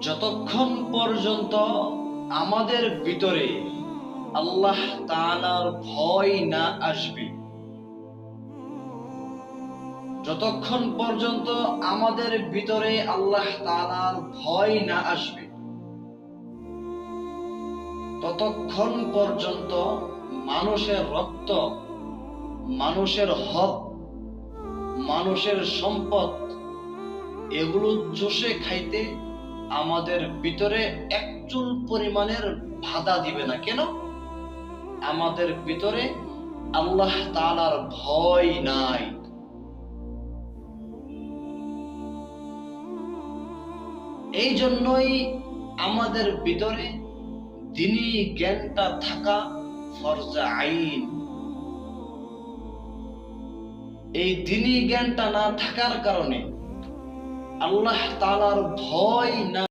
যতক্ষণ পর্যন্ত আমাদের ভিতরে আল্লাহ তাআলার ভয় না আসবে, যতক্ষণ পর্যন্ত আমাদের ভিতরে আল্লাহ তাআলার ভয় না আসবে, ততক্ষণ পর্যন্ত মানুষের রক্ত, মানুষের হক, মানুষের সম্পদ এগুলো চষে খাইতে আমাদের ভিতরে একচুল পরিমাণের বাধা দিবে না। কেন? আমাদের ভিতরে আল্লাহ তাআলার ভয় নাই। এই জন্যই আমাদের ভিতরে দিনই জ্ঞানটা থাকা ফরজা আইন। এই দিনই জ্ঞানটা না থাকার কারণে আল্লাহ তাআলার ভয় না